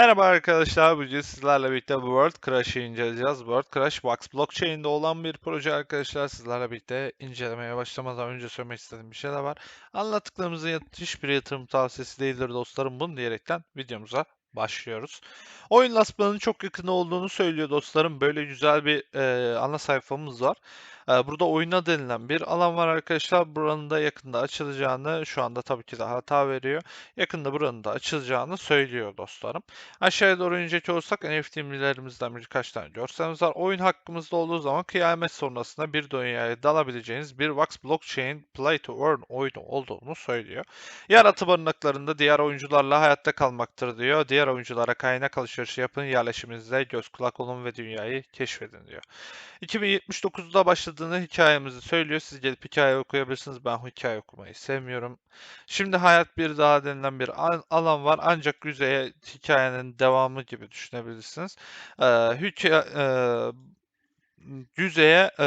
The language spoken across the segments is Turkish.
Merhaba arkadaşlar, bugün sizlerle birlikte World Crash'ı inceleyeceğiz. World Crash, Box Blockchain'de olan bir proje arkadaşlar. Sizlerle birlikte incelemeye başlamadan önce söylemek istediğim bir şey de var. Anlattıklarımızın hiçbir yatırım tavsiyesi değildir dostlarım. Bunu diyerekten videomuza başlıyoruz. Oyun lansmanının çok yakın olduğunu söylüyor dostlarım. Böyle güzel bir e, ana sayfamız var. E, burada oyuna denilen bir alan var arkadaşlar. Buranın da yakında açılacağını, şu anda tabii ki de hata veriyor. Yakında buranın da açılacağını söylüyor dostlarım. Aşağıya doğru inecek olursak NFT'lerimizden birkaç tane görselimiz var. Oyun hakkımızda olduğu zaman kıyamet sonrasında bir dünyaya dalabileceğiniz bir Wax Blockchain Play to Earn oyunu olduğunu söylüyor. Yaratı barınaklarında diğer oyuncularla hayatta kalmaktır diyor. Diğer oyunculara kaynak alışverişi yapın, yerleşiminizde göz kulak olun ve dünyayı keşfedin diyor. 2079'da başladığını hikayemizi söylüyor. Siz gelip hikaye okuyabilirsiniz. Ben hikaye okumayı sevmiyorum. Şimdi hayat bir daha denilen bir alan var. Ancak yüzeye hikayenin devamı gibi düşünebilirsiniz. Ee, hikaye, e, yüzeye e,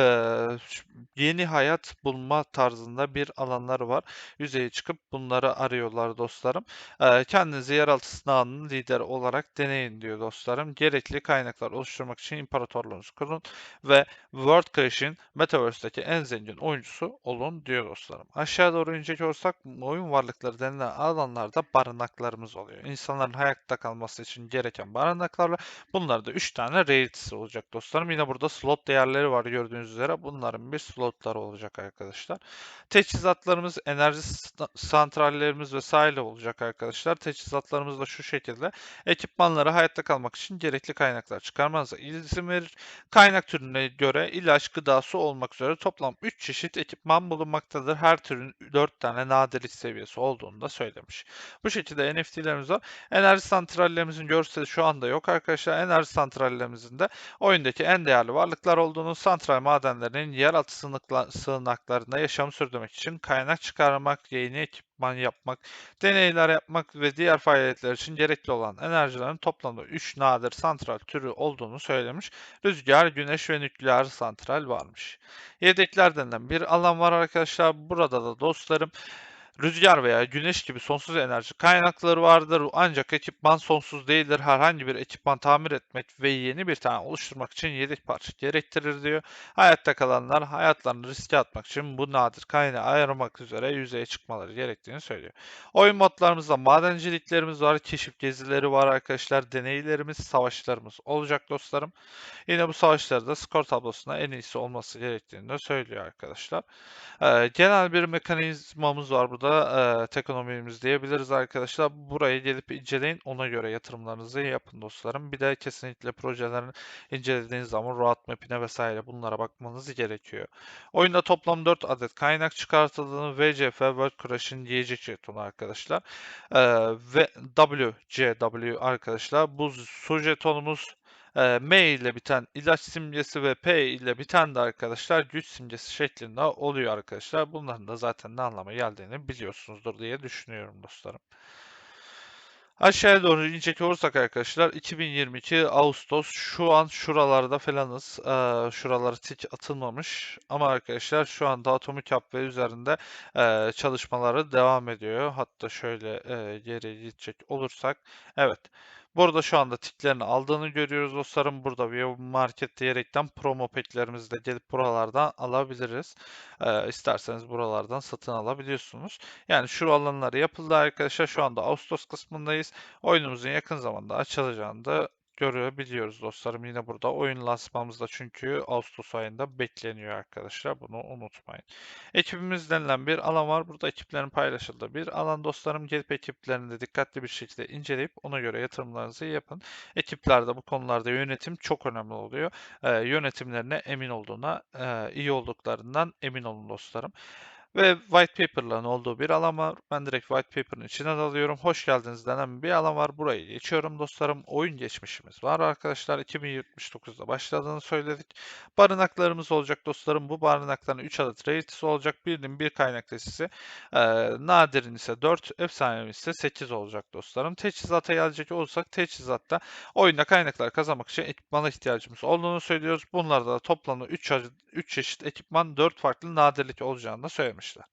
yeni hayat bulma tarzında bir alanları var. Yüzeye çıkıp bunları arıyorlar dostlarım. E, kendinizi yeraltı sınavının lideri olarak deneyin diyor dostlarım. Gerekli kaynaklar oluşturmak için imparatorluğunuzu kurun ve World Crash'in Metaverse'deki en zengin oyuncusu olun diyor dostlarım. Aşağı doğru inecek olursak oyun varlıkları denilen alanlarda barınaklarımız oluyor. İnsanların hayatta kalması için gereken barınaklarla bunlarda 3 tane reality'si olacak dostlarım. Yine burada slot değerleri var gördüğünüz üzere. Bunların bir slotları olacak arkadaşlar. Teçhizatlarımız, enerji santrallerimiz vesaire olacak arkadaşlar. Teçhizatlarımız da şu şekilde. Ekipmanları hayatta kalmak için gerekli kaynaklar çıkarmanıza izin verir. Kaynak türüne göre ilaç, gıda, su olmak üzere toplam 3 çeşit ekipman bulunmaktadır. Her türün 4 tane nadirlik seviyesi olduğunu da söylemiş. Bu şekilde NFT'lerimiz var. Enerji santrallerimizin görseli şu anda yok arkadaşlar. Enerji santrallerimizin de oyundaki en değerli varlıklar olduğunu, santral madenlerinin yeraltı sığınaklarında yaşam sürdürmek için kaynak çıkarmak, yeni ekipman yapmak, deneyler yapmak ve diğer faaliyetler için gerekli olan enerjilerin toplamda 3 nadir santral türü olduğunu söylemiş. Rüzgar, güneş ve nükleer santral varmış. Yedekler denilen bir alan var arkadaşlar. Burada da dostlarım Rüzgar veya güneş gibi sonsuz enerji kaynakları vardır ancak ekipman sonsuz değildir. Herhangi bir ekipman tamir etmek ve yeni bir tane oluşturmak için yedek parça gerektirir diyor. Hayatta kalanlar hayatlarını riske atmak için bu nadir kaynağı ayırmak üzere yüzeye çıkmaları gerektiğini söylüyor. Oyun modlarımızda madenciliklerimiz var, keşif gezileri var arkadaşlar, deneylerimiz, savaşlarımız olacak dostlarım. Yine bu savaşlarda skor tablosuna en iyisi olması gerektiğini de söylüyor arkadaşlar. Ee, genel bir mekanizmamız var burada burada e, tek diyebiliriz arkadaşlar. Buraya gelip inceleyin. Ona göre yatırımlarınızı yapın dostlarım. Bir de kesinlikle projelerin incelediğiniz zaman roadmap'ine vesaire bunlara bakmanız gerekiyor. Oyunda toplam 4 adet kaynak çıkartıldığını VCF World Crash'in diyecek jetonu arkadaşlar. E, ve WCW arkadaşlar. Bu su jetonumuz e, M ile biten ilaç simgesi ve P ile biten de arkadaşlar güç simgesi şeklinde oluyor arkadaşlar. Bunların da zaten ne anlama geldiğini biliyorsunuzdur diye düşünüyorum dostlarım. Aşağıya doğru inecek olursak arkadaşlar 2022 Ağustos şu an şuralarda falanız. Ee, şuralara tik atılmamış. Ama arkadaşlar şu anda Atomic Hub ve üzerinde e, çalışmaları devam ediyor. Hatta şöyle e, geri gidecek olursak. Evet. Burada şu anda tiklerini aldığını görüyoruz dostlarım. Burada bir market diyerekten promo pack'lerimizi de gelip buralardan alabiliriz. Ee, isterseniz buralardan satın alabiliyorsunuz. Yani şu alanları yapıldı arkadaşlar. Şu anda Ağustos kısmındayız. Oyunumuzun yakın zamanda açılacağını da görebiliyoruz dostlarım. Yine burada oyun lansmanımızda çünkü Ağustos ayında bekleniyor arkadaşlar. Bunu unutmayın. Ekibimiz denilen bir alan var. Burada ekiplerin paylaşıldığı bir alan dostlarım. Gelip ekiplerini dikkatli bir şekilde inceleyip ona göre yatırımlarınızı yapın. Ekiplerde bu konularda yönetim çok önemli oluyor. Ee, yönetimlerine emin olduğuna, e, iyi olduklarından emin olun dostlarım. Ve white paper'ların olduğu bir alan var. Ben direkt white paper'ın içine dalıyorum. Hoş geldiniz denen bir alan var. Burayı geçiyorum dostlarım. Oyun geçmişimiz var arkadaşlar. 2079'da başladığını söyledik. Barınaklarımız olacak dostlarım. Bu barınakların 3 adet rarity'si olacak. Birinin bir kaynak tesisi. Ee, nadirin ise 4, efsanevi ise 8 olacak dostlarım. Teçhizata gelecek olursak teçhizatta oyunda kaynaklar kazanmak için ekipmana ihtiyacımız olduğunu söylüyoruz. Bunlarda da toplamda 3, 3 çeşit ekipman 4 farklı nadirlik olacağını da söylemiş vermişler.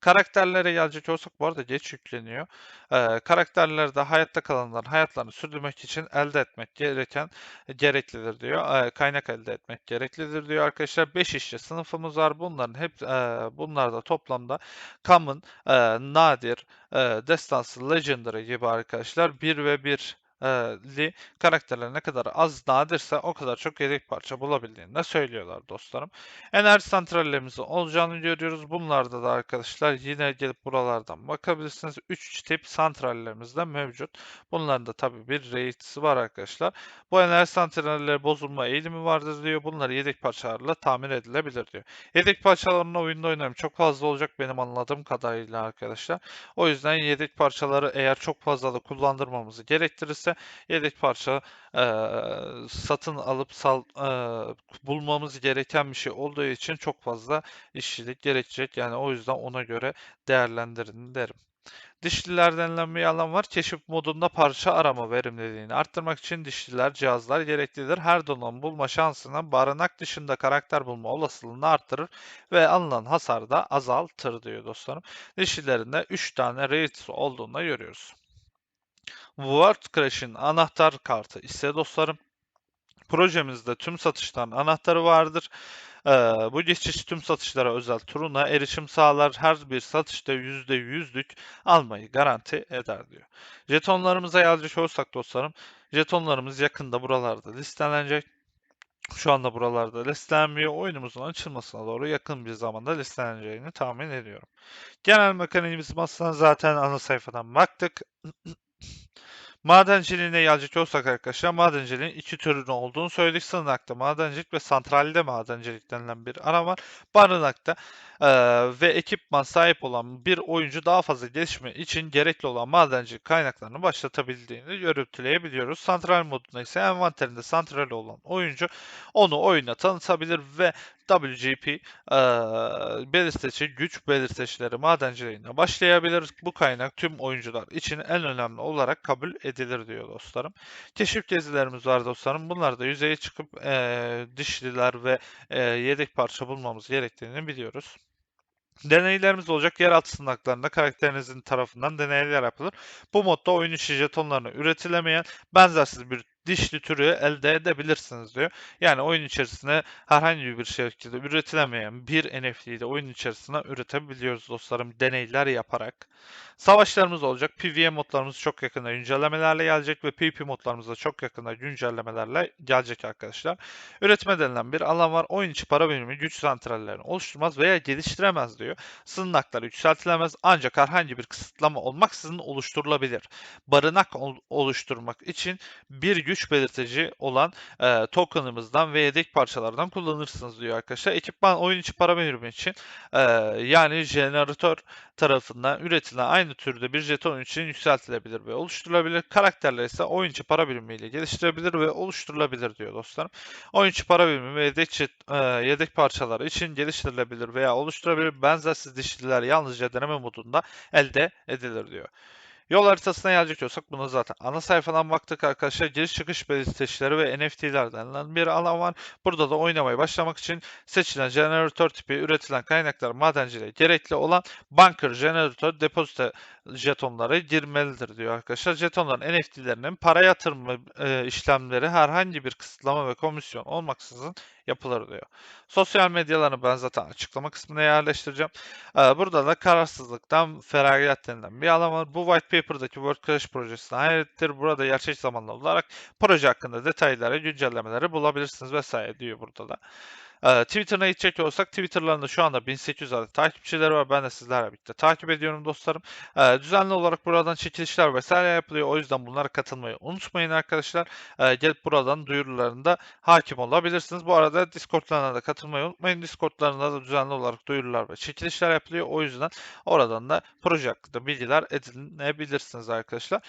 Karakterlere gelecek olursak bu arada geç yükleniyor. Eee, karakterlerde hayatta kalanların hayatlarını sürdürmek için elde etmek gereken gereklidir diyor. Eee, kaynak elde etmek gereklidir diyor arkadaşlar. 5 işçi sınıfımız var. Bunların hep eee, bunlar da toplamda common, eee, nadir, eee, destansı, legendary gibi arkadaşlar 1 ve 1 eee, li karakterler ne kadar az nadirse o kadar çok yedek parça bulabildiğini de söylüyorlar dostlarım. Enerji santrallerimizin olacağını görüyoruz. Bunlarda da arkadaşlar yine gelip buralardan bakabilirsiniz. 3 tip santrallerimiz de mevcut. Bunların da tabii bir rate'si var arkadaşlar. Bu enerji santralleri bozulma eğilimi vardır diyor. Bunlar yedek parçalarla tamir edilebilir diyor. Yedek parçalarını oyunda oynarım çok fazla olacak benim anladığım kadarıyla arkadaşlar. O yüzden yedek parçaları eğer çok fazla da kullandırmamızı gerektirirse yedek parça eee, satın alıp sal, eee, bulmamız gereken bir şey olduğu için çok fazla işçilik gerekecek. Yani o yüzden ona göre değerlendirin derim. Dişliler denilen bir alan var. Keşif modunda parça arama verimliliğini arttırmak için dişliler cihazlar gereklidir. Her donanım bulma şansını barınak dışında karakter bulma olasılığını arttırır ve alınan hasarı da azaltır diyor dostlarım. Dişlilerin de 3 tane rates olduğunu görüyoruz. World Crash'in anahtar kartı ise dostlarım projemizde tüm satışların anahtarı vardır. Ee, bu geçiş tüm satışlara özel turuna erişim sağlar. Her bir satışta %100'lük almayı garanti eder diyor. Jetonlarımıza gelecek olursak dostlarım, jetonlarımız yakında buralarda listelenecek. Şu anda buralarda listelenmiyor. Oyunumuzun açılmasına doğru yakın bir zamanda listeleneceğini tahmin ediyorum. Genel mekanizmasına zaten ana sayfadan baktık. Madenciliğine gelecek olursak arkadaşlar madenciliğin iki türünün olduğunu söyledik. Sığınakta madencilik ve santralde madencilik denilen bir ara var. Barınakta e, ve ekipman sahip olan bir oyuncu daha fazla gelişme için gerekli olan madencilik kaynaklarını başlatabildiğini görüntüleyebiliyoruz. Santral modunda ise envanterinde santral olan oyuncu onu oyuna tanıtabilir ve WGP e, belirteçi güç belirteçleri madenciliğine başlayabilir. Bu kaynak tüm oyuncular için en önemli olarak kabul edilir diyor dostlarım. Keşif gezilerimiz var dostlarım. Bunlar da yüzeye çıkıp e, dişliler ve e, yedek parça bulmamız gerektiğini biliyoruz. Deneylerimiz olacak. Yeraltı sınaklarında karakterinizin tarafından deneyler yapılır. Bu modda oyun içi jetonlarını üretilemeyen benzersiz bir dişli türü elde edebilirsiniz diyor. Yani oyun içerisine herhangi bir şekilde üretilemeyen bir NFT'yi de oyun içerisine üretebiliyoruz dostlarım deneyler yaparak. Savaşlarımız olacak. PvE modlarımız çok yakında güncellemelerle gelecek ve PvP modlarımız da çok yakında güncellemelerle gelecek arkadaşlar. Üretme denilen bir alan var. Oyun içi para birimi güç santrallerini oluşturmaz veya geliştiremez diyor. Sığınaklar yükseltilemez ancak herhangi bir kısıtlama olmaksızın oluşturulabilir. Barınak oluşturmak için bir güç belirtici olan e, tokenımızdan ve yedek parçalardan kullanırsınız diyor arkadaşlar. Ekipman oyun içi para birimi için e, yani jeneratör tarafından üretilen aynı türde bir jeton için yükseltilebilir ve oluşturulabilir. Karakterler ise oyun içi para birimiyle geliştirebilir ve oluşturulabilir diyor dostlarım. Oyun içi para birimi ve yedek, e, yedek parçalar için geliştirilebilir veya oluşturulabilir benzersiz dişliler yalnızca deneme modunda elde edilir diyor. Yol haritasına gelecek olsak bunu zaten ana sayfadan baktık arkadaşlar. Giriş çıkış belirteçleri ve NFT'ler denilen bir alan var. Burada da oynamaya başlamak için seçilen jeneratör tipi üretilen kaynaklar madenciliğe gerekli olan bunker jeneratör depozito jetonları girmelidir diyor arkadaşlar. Jetonların NFT'lerinin para yatırma e, işlemleri herhangi bir kısıtlama ve komisyon olmaksızın yapılır diyor. Sosyal medyalarını ben zaten açıklama kısmına yerleştireceğim. Ee, burada da kararsızlıktan feragat denilen bir alan var. Bu white paper'daki World Crash projesine aittir. Burada gerçek zamanlı olarak proje hakkında detayları, güncellemeleri bulabilirsiniz vesaire diyor burada da. Ee, Twitter'ına gidecek olsak Twitter'larında şu anda 1800 adet takipçileri var. Ben de sizlerle birlikte takip ediyorum dostlarım. Ee, düzenli olarak buradan çekilişler vesaire yapılıyor. O yüzden bunlara katılmayı unutmayın arkadaşlar. Ee, gelip buradan duyurularında hakim olabilirsiniz. Bu arada Discord'larına da katılmayı unutmayın. Discord'larında da düzenli olarak duyurular ve çekilişler yapılıyor. O yüzden oradan da proje hakkında bilgiler edinebilirsiniz arkadaşlar.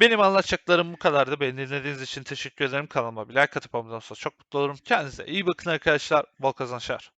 Benim anlatacaklarım bu kadardı. Beni dinlediğiniz için teşekkür ederim. Kanalıma bir like atıp abone olursanız çok mutlu olurum. Kendinize iyi bakın arkadaşlar. Bol kazançlar.